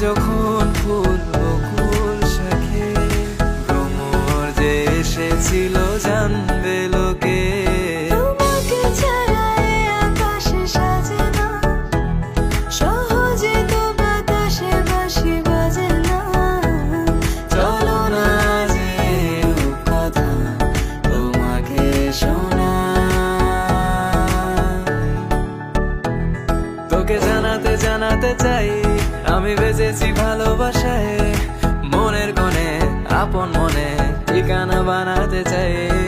就哭。রেখেছি ভালোবাসায় মনের কোণে আপন মনে ঠিকানা বানাতে চাই।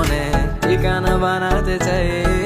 खाना बनाते चाहिए।